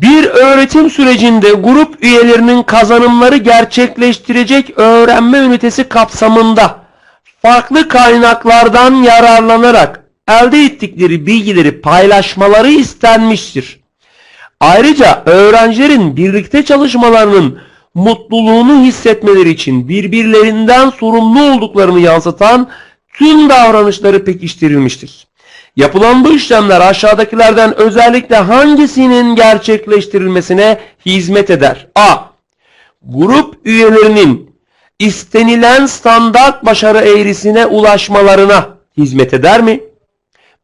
Bir öğretim sürecinde grup üyelerinin kazanımları gerçekleştirecek öğrenme ünitesi kapsamında farklı kaynaklardan yararlanarak elde ettikleri bilgileri paylaşmaları istenmiştir. Ayrıca öğrencilerin birlikte çalışmalarının mutluluğunu hissetmeleri için birbirlerinden sorumlu olduklarını yansıtan tüm davranışları pekiştirilmiştir. Yapılan bu işlemler aşağıdakilerden özellikle hangisinin gerçekleştirilmesine hizmet eder? A. Grup üyelerinin istenilen standart başarı eğrisine ulaşmalarına hizmet eder mi?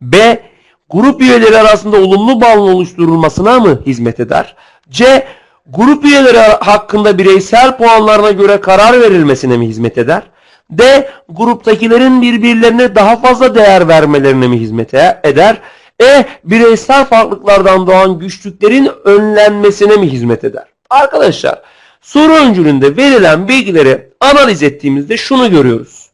B. Grup üyeleri arasında olumlu bağlı oluşturulmasına mı hizmet eder? C. Grup üyeleri hakkında bireysel puanlarına göre karar verilmesine mi hizmet eder? D. Gruptakilerin birbirlerine daha fazla değer vermelerine mi hizmet e- eder? E. Bireysel farklılıklardan doğan güçlüklerin önlenmesine mi hizmet eder? Arkadaşlar soru öncülünde verilen bilgileri analiz ettiğimizde şunu görüyoruz.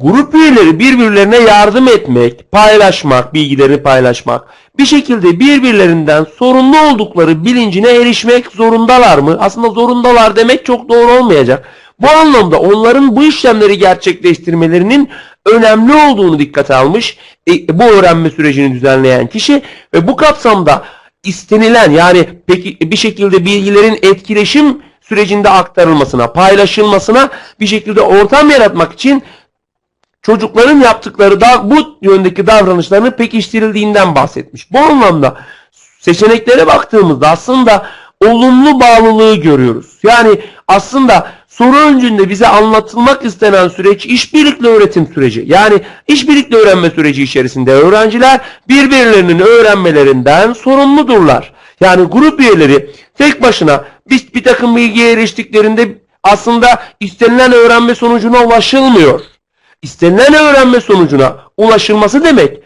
Grup üyeleri birbirlerine yardım etmek, paylaşmak, bilgilerini paylaşmak, bir şekilde birbirlerinden sorumlu oldukları bilincine erişmek zorundalar mı? Aslında zorundalar demek çok doğru olmayacak. Bu anlamda onların bu işlemleri gerçekleştirmelerinin önemli olduğunu dikkate almış e, bu öğrenme sürecini düzenleyen kişi ve bu kapsamda istenilen yani peki bir şekilde bilgilerin etkileşim sürecinde aktarılmasına, paylaşılmasına bir şekilde ortam yaratmak için çocukların yaptıkları da bu yöndeki davranışlarını pekiştirildiğinden bahsetmiş. Bu anlamda seçeneklere baktığımızda aslında olumlu bağlılığı görüyoruz. Yani aslında soru öncünde bize anlatılmak istenen süreç işbirlikli öğretim süreci. Yani işbirlikli öğrenme süreci içerisinde öğrenciler birbirlerinin öğrenmelerinden sorumludurlar. Yani grup üyeleri tek başına bir, bir takım bilgiye eriştiklerinde aslında istenilen öğrenme sonucuna ulaşılmıyor istenilen öğrenme sonucuna ulaşılması demek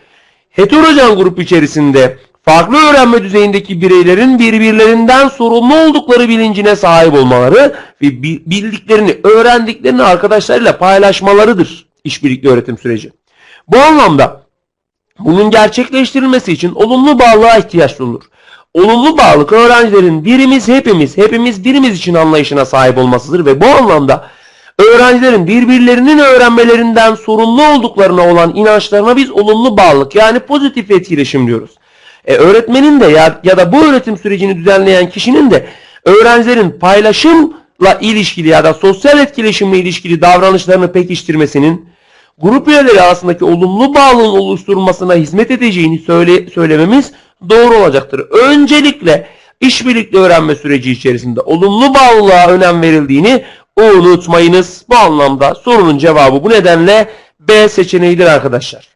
heterojen grup içerisinde farklı öğrenme düzeyindeki bireylerin birbirlerinden sorumlu oldukları bilincine sahip olmaları ve bi- bildiklerini, öğrendiklerini arkadaşlarıyla paylaşmalarıdır işbirlikli öğretim süreci. Bu anlamda bunun gerçekleştirilmesi için olumlu bağlılığa ihtiyaç duyulur. Olumlu bağlılık öğrencilerin birimiz hepimiz, hepimiz birimiz için anlayışına sahip olmasıdır ve bu anlamda öğrencilerin birbirlerinin öğrenmelerinden sorumlu olduklarına olan inançlarına biz olumlu bağlılık yani pozitif etkileşim diyoruz. E, öğretmenin de ya, ya da bu öğretim sürecini düzenleyen kişinin de öğrencilerin paylaşımla ilişkili ya da sosyal etkileşimle ilişkili davranışlarını pekiştirmesinin grup üyeleri arasındaki olumlu bağlılığın oluşturulmasına hizmet edeceğini söyle, söylememiz doğru olacaktır. Öncelikle işbirlikli öğrenme süreci içerisinde olumlu bağlılığa önem verildiğini unutmayınız. Bu anlamda sorunun cevabı bu nedenle B seçeneğidir arkadaşlar.